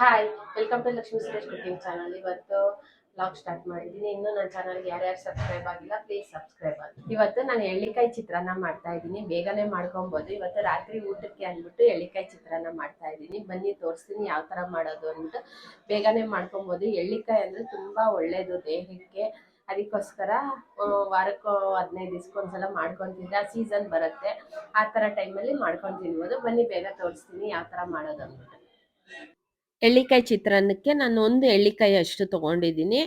Hi welcome to Lakshmi Suresh cooking channel ಇವತ್ತು blog start ಮಾಡಿದ್ದೀನಿ. ಇನ್ನು ನನ್ನ ಚಾನಲ್ಗೆ ಯಾರ್ಯಾರು ಸಬ್ಸ್ಕ್ರೈಬ್ ಆಗಿಲ್ಲ ಪ್ಲೀಸ್ ಸಬ್ಸ್ಕ್ರೈಬ್ ಆಗಿ ಇವತ್ತು ನಾನು ಎಳ್ಳಿಕಾಯಿ ಚಿತ್ರಾನ್ನ ಮಾಡ್ತಾ ಇದ್ದೀನಿ. ಬೇಗನೆ ಮಾಡ್ಕೊಬೋದು. ಇವತ್ತು ರಾತ್ರಿ ಊಟಕ್ಕೆ ಅಂದ್ಬಿಟ್ಟು ಎಳ್ಳಿಕಾಯಿ ಚಿತ್ರಾನ್ನ ಮಾಡ್ತಾ ಇದ್ದೀನಿ. ಬನ್ನಿ, ತೋರಿಸ್ತೀನಿ ಯಾವ ಥರ ಮಾಡೋದು ಅಂದ್ಬಿಟ್ಟು ಬೇಗನೆ ಮಾಡ್ಕೊಬೋದು. ಎಳ್ಳಿಕಾಯಿ ಅಂದರೆ ತುಂಬ ಒಳ್ಳೆಯದು ದೇಹಕ್ಕೆ. ಅದಕ್ಕೋಸ್ಕರ ವಾರಕ್ಕೆ ಹದಿನೈದು ದಿವ್ಸಕ್ಕೊಂದ್ಸಲ ಮಾಡ್ಕೊಂಡು ತಿಂದ್ರೆ ಆ ಸೀಸನ್ ಬರುತ್ತೆ. ಆ ಥರ ಟೈಮಲ್ಲಿ ಮಾಡ್ಕೊಂಡು ತಿನ್ಬೋದು ಬನ್ನಿ, ಬೇಗ ತೋರಿಸ್ತೀನಿ ಯಾವ ಥರ ಮಾಡೋದು ಅಂದ್ಬಿಟ್ಟು. ಎಳ್ಳಿಕಾಯಿ ಚಿತ್ರಾನ್ನಕ್ಕೆ ನಾನು ಒಂದು ಎಳ್ಳಿಕಾಯಿ ಅಷ್ಟು ತೊಗೊಂಡಿದ್ದೀನಿ.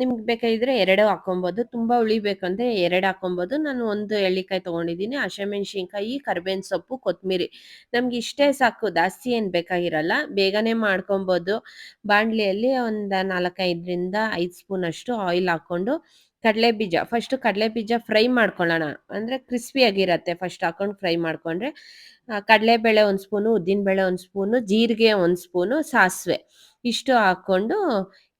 ನಿಮ್ಗೆ ಬೇಕಾಗಿದ್ರೆ ಎರಡು ಹಾಕೊಬೋದು. ತುಂಬ ಉಳಿಬೇಕಂದ್ರೆ ಎರಡು ಹಾಕೊಬೋದು. ನಾನು ಒಂದು ಎಳ್ಳಿಕಾಯಿ ತೊಗೊಂಡಿದ್ದೀನಿ. ಹಸಿಮೆಣ್ಸಿನ್ಕಾಯಿ, ಕರ್ಬೇವಿನ ಸೊಪ್ಪು ಕೊತ್ತಂಬರಿ ನಮ್ಗೆ ಇಷ್ಟೇ ಸಾಕು. ಜಾಸ್ತಿ ಏನು ಬೇಕಾಗಿರಲ್ಲ. ಬೇಗನೆ ಮಾಡ್ಕೊಬೋದು. ಬಾಣಲಿಯಲ್ಲಿ ಒಂದು ನಾಲ್ಕೈದರಿಂದ ಐದು ಸ್ಪೂನ್ ಅಷ್ಟು ಆಯಿಲ್ ಹಾಕ್ಕೊಂಡು ಕಡಲೆ ಬೀಜ ಫಸ್ಟು ಕಡಲೆ ಬೀಜ ಫ್ರೈ ಮಾಡ್ಕೊಳ್ಳೋಣ. ಅಂದರೆ ಕ್ರಿಸ್ಪಿಯಾಗಿರತ್ತೆ ಫಸ್ಟ್ ಹಾಕೊಂಡು ಫ್ರೈ ಮಾಡಿಕೊಂಡ್ರೆ. ಕಡಲೆಬೇಳೆ ಒಂದು ಸ್ಪೂನು, ಉದ್ದಿನಬೇಳೆ ಒಂದು ಸ್ಪೂನು, ಜೀರಿಗೆ ಒಂದು ಸ್ಪೂನು, ಸಾಸಿವೆ ಇಷ್ಟು ಹಾಕ್ಕೊಂಡು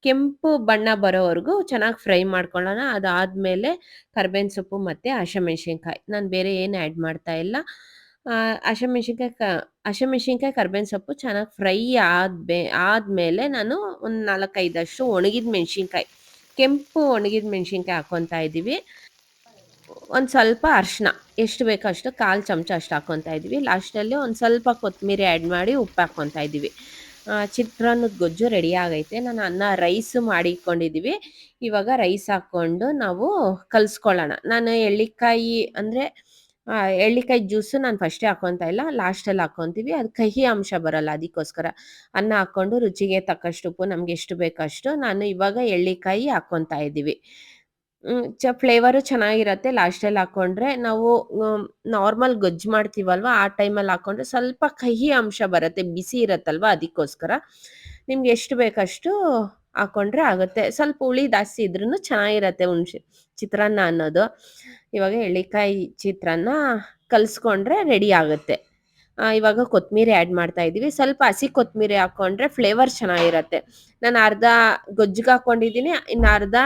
ಕೆಂಪು ಬಣ್ಣ ಬರೋವರೆಗೂ ಚೆನ್ನಾಗಿ ಫ್ರೈ ಮಾಡ್ಕೊಳ್ಳೋಣ. ಅದಾದಮೇಲೆ ಕರ್ಬೇವಿನ ಸೊಪ್ಪು ಮತ್ತು ಹಸಿಮೆಣ್ಸಿನ್ಕಾಯಿ. ನಾನು ಬೇರೆ ಏನು ಆ್ಯಡ್ ಮಾಡ್ತಾ ಇಲ್ಲ. ಹಸಿಮೆಣ್ಸಿನ್ಕಾಯಿ ಕ, ಹಸಿಮೆಣ್ಸಿನ್ಕಾಯಿ, ಕರ್ಬೇವಿನ ಸೊಪ್ಪು ಚೆನ್ನಾಗಿ ಫ್ರೈ ಆದ್ಬೇ ಆದಮೇಲೆ ನಾನು ಒಂದು ನಾಲ್ಕೈದಷ್ಟು ಒಣಗಿದ ಮೆಣಸಿನ್ಕಾಯಿ. ಕೆಂಪು ಒಣಗಿದ ಮೆಣಸಿನ್ಕಾಯಿ ಹಾಕ್ಕೊತಾ ಇದ್ದೀವಿ. ಒಂದು ಸ್ವಲ್ಪ ಅರ್ಶಿನ, ಎಷ್ಟು ಬೇಕೋ ಅಷ್ಟು ಕಾಲು ಚಮಚ ಅಷ್ಟು ಹಾಕ್ಕೊತಾ ಇದ್ದೀವಿ. ಲಾಸ್ಟಲ್ಲಿ ಒಂದು ಸ್ವಲ್ಪ ಕೊತ್ತಂಬರಿ ಆ್ಯಡ್ ಮಾಡಿ ಉಪ್ಪು ಹಾಕ್ಕೊತಾ ಇದ್ದೀವಿ. ಚಿತ್ರಾನ್ನದ ಗೊಜ್ಜು ರೆಡಿ ಆಗೈತೆ. ನಾನು ಅನ್ನ ರೈಸು ಮಾಡಿಕೊಂಡಿದ್ದೀವಿ ಇವಾಗ ರೈಸ್ ಹಾಕ್ಕೊಂಡು ನಾವು ಕಲಿಸ್ಕೊಳ್ಳೋಣ. ನಾನು ಎಳ್ಳಿಕಾಯಿ ಅಂದರೆ ಎಳ್ಳಿಕಾಯಿ ಜ್ಯೂಸು ನಾನು ಫಸ್ಟೇ ಹಾಕೊತಾ ಇಲ್ಲ ಲಾಸ್ಟಲ್ಲಿ ಹಾಕೊತೀವಿ. ಅದು ಕಹಿ ಅಂಶ ಬರಲ್ಲ ಅದಕ್ಕೋಸ್ಕರ. ಅನ್ನ ಹಾಕ್ಕೊಂಡು ರುಚಿಗೆ ತಕ್ಕಷ್ಟು ಉಪ್ಪು, ನಮ್ಗೆ ಎಷ್ಟು ಬೇಕಷ್ಟು ನಾನು ಇವಾಗ ಎಳ್ಳಿಕಾಯಿ ಹಾಕೊತಾ ಇದ್ದೀವಿ. ಚ ಫ್ಲೇವರು ಚೆನ್ನಾಗಿರತ್ತೆ. ಲಾಸ್ಟಲ್ಲಿ ಹಾಕ್ಕೊಂಡ್ರೆ ನಾವು ನಾರ್ಮಲ್ ಗೊಜ್ಜು ಮಾಡ್ತೀವಲ್ವ, ಆ ಟೈಮಲ್ಲಿ ಹಾಕ್ಕೊಂಡ್ರೆ ಸ್ವಲ್ಪ ಕಹಿ ಅಂಶ ಬರುತ್ತೆ, ಬಿಸಿ ಇರತ್ತಲ್ವ, ಅದಕ್ಕೋಸ್ಕರ. ನಿಮ್ಗೆ ಎಷ್ಟು ಬೇಕಷ್ಟು ಹಾಕ್ಕೊಂಡ್ರೆ ಆಗುತ್ತೆ. ಸ್ವಲ್ಪ ಹುಳಿ ಜಾಸ್ತಿ ಇದ್ರೂ ಚೆನ್ನಾಗಿರತ್ತೆ ಹುಣ್ಸೆ ಚಿತ್ರಾನ್ನ ಅನ್ನೋದು. ಇವಾಗ ಎಳ್ಳಿಕಾಯಿ ಚಿತ್ರಾನ್ನ ಕಲಿಸ್ಕೊಂಡ್ರೆ ರೆಡಿ ಆಗುತ್ತೆ. ಇವಾಗ ಕೊತ್ತಂಬರಿ ಆ್ಯಡ್ ಮಾಡ್ತಾ ಇದ್ದೀವಿ ಸ್ವಲ್ಪ ಹಸಿ ಕೊತ್ತಂಬರಿ ಹಾಕ್ಕೊಂಡ್ರೆ ಫ್ಲೇವರ್ ಚೆನ್ನಾಗಿರತ್ತೆ. ನಾನು ಅರ್ಧ ಗೊಜ್ಜಿಗೆ ಹಾಕ್ಕೊಂಡಿದ್ದೀನಿ ಇನ್ನು ಅರ್ಧ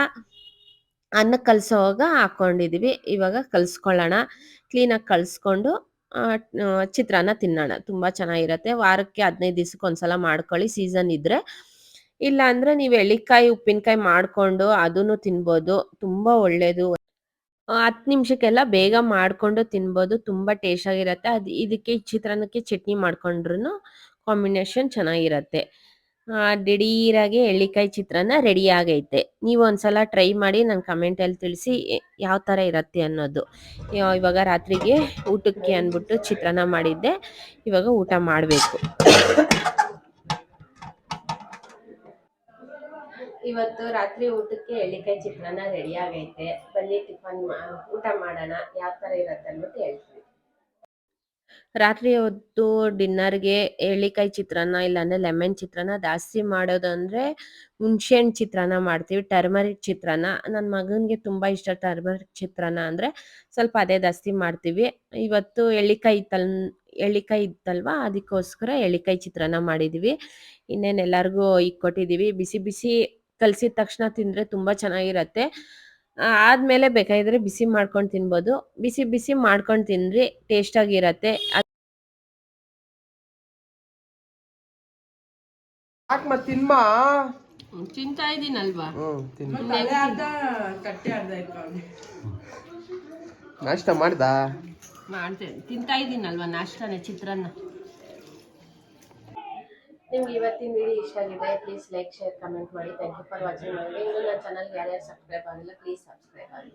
ಅನ್ನಕ್ಕೆ ಕಲಿಸೋವಾಗ ಹಾಕ್ಕೊಂಡಿದ್ದೀವಿ ಇವಾಗ ಕಲಿಸ್ಕೊಳ್ಳೋಣ. ಕ್ಲೀನಾಗಿ ಕಲಿಸ್ಕೊಂಡು ಚಿತ್ರಾನ್ನ ತಿನ್ನೋಣ. ತುಂಬ ಚೆನ್ನಾಗಿರತ್ತೆ. ವಾರಕ್ಕೆ ಹದಿನೈದು ದಿವ್ಸಕ್ಕೆ ಒಂದ್ಸಲ ಮಾಡ್ಕೊಳ್ಳಿ. ಸೀಸನ್ ಇದ್ದರೆ ಇಲ್ಲ ಅಂದ್ರೆ ನೀವು ಎಳ್ಳಿಕಾಯಿ, ಉಪ್ಪಿನಕಾಯಿ ಮಾಡ್ಕೊಂಡು ಅದನ್ನು ತಿನ್ಬೋದು. ತುಂಬ ಒಳ್ಳೆಯದು ಹತ್ತು ನಿಮಿಷಕ್ಕೆಲ್ಲ ಬೇಗ ಮಾಡಿಕೊಂಡು ತಿನ್ಬೋದು. ತುಂಬ ಟೇಸ್ಟಾಗಿರುತ್ತೆ ಅದು ಇದಕ್ಕೆ ಚಿತ್ರಾನ್ನಕ್ಕೆ ಚಟ್ನಿ ಮಾಡ್ಕೊಂಡ್ರು ಕಾಂಬಿನೇಷನ್ ಚೆನ್ನಾಗಿರತ್ತೆ. ದಿಢೀರಾಗಿ ಎಳ್ಳಿಕಾಯಿ ಚಿತ್ರಾನ್ನ ರೆಡಿ ಆಗೈತೆ. ನೀವು ಒಂದ್ಸಲ ಟ್ರೈ ಮಾಡಿ ನನ್ನ ಕಮೆಂಟಲ್ಲಿ ತಿಳಿಸಿ ಯಾವ ಥರ ಇರತ್ತೆ ಅನ್ನೋದು. ಇವ- ಇವಾಗ ರಾತ್ರಿಗೆ ಊಟಕ್ಕೆ ಅಂದ್ಬಿಟ್ಟು ಚಿತ್ರಾನ್ನ ಮಾಡಿದ್ದೆ. ಇವಾಗ ಊಟ ಮಾಡಬೇಕು. ಇವತ್ತು ರಾತ್ರಿ ಊಟಕ್ಕೆ ಎಳ್ಳಿಕಾಯಿ ಚಿತ್ರಾನ್ನ ರೆಡಿ ಆಗೈತೆ. ಬನ್ನಿ ಟಿಫನ್ ಊಟ ಮಾಡೋಣ. ಯಾವ ಥರ ಇರತ್ತೆ ಅಂದ್ಬಿಟ್ಟು ಹೇಳ್ತೀನಿ. ರಾತ್ರಿ ಹೊತ್ತು ಡಿನ್ನರ್ಗೆ ಎಳ್ಳಿಕಾಯಿ ಚಿತ್ರಾನ್ನ ಇಲ್ಲಾಂದ್ರೆ ಲೆಮನ್ ಚಿತ್ರಾನ್ನ ಜಾಸ್ತಿ ಮಾಡೋದಂದ್ರೆ ಹುಣ್ಸೆಹಣ್ಣು ಚಿತ್ರಾನ್ನ ಮಾಡ್ತೀವಿ. ಟರ್ಮರಿಕ್ ಚಿತ್ರಾನ್ನ. ನನ್ನ ಮಗನಿಗೆ ತುಂಬ ಇಷ್ಟ ಟರ್ಮರಿಕ್ ಚಿತ್ರಾನ್ನ ಅಂದರೆ ಸ್ವಲ್ಪ ಅದೇ ಜಾಸ್ತಿ ಮಾಡ್ತೀವಿ. ಇವತ್ತು ಎಳ್ಳಿಕಾಯಿ ಇತ್ತಲ್ ಎಳ್ಳಿಕಾಯಿ ಇತ್ತಲ್ವಾ ಅದಕ್ಕೋಸ್ಕರ ಎಳ್ಳಿಕಾಯಿ ಚಿತ್ರಾನ್ನ ಮಾಡಿದ್ದೀವಿ ಇನ್ನೇನು ಎಲ್ಲರಿಗೂ ಈಗ ಕೊಟ್ಟಿದ್ದೀವಿ ಬಿಸಿ ಬಿಸಿ ಕಲಸಿದ ತಕ್ಷಣ ತಿಂದರೆ ತುಂಬ ಚೆನ್ನಾಗಿರತ್ತೆ. ಆದಮೇಲೆ ಬೇಕಾಗಿದ್ರೆ ಬಿಸಿ ಮಾಡ್ಕೊಂಡು ತಿನ್ಬೋದು. ಬಿಸಿ ಬಿಸಿ ಮಾಡ್ಕೊಂಡು ತಿನ್ರಿ ಟೇಸ್ಟಾಗಿರತ್ತೆ. ತಿಂತಾ ಇದ್ದೀನಲ್ವಾ ನಾಷ್ಟ ಮಾಡ್ದಾ? ಮಾಡ್ತೇನೆ. ತಿಂತಾ ಇದ್ದೀನಲ್ವಾ ನಾಷ್ಟಾನೆ, ಚಿತ್ರಾನ್ನ? ನಿಮ್ಗೆ ಇವತ್ತಿನ ವಿಡಿಯೋ ಇಷ್ಟ ಆಗಿದೆ ಪ್ಲೀಸ್ ಲೈಕ್ ಶೇರ್ ಕಮೆಂಟ್ ಮಾಡಿ. ಥ್ಯಾಂಕ್ ಯು ಫಾರ್ ವಾಚಿಂಗ್ ಮಾಡಿ ಇನ್ನು ನನ್ನ ಚಾನಲ್ಗೆ ಯಾರ್ಯಾರು ಸಬ್ಸ್ಕ್ರೈಬ್ ಆಗಿಲ್ಲ ಪ್ಲೀಸ್ ಸಬ್ಸ್ಕ್ರೈಬ್ ಆಗಿ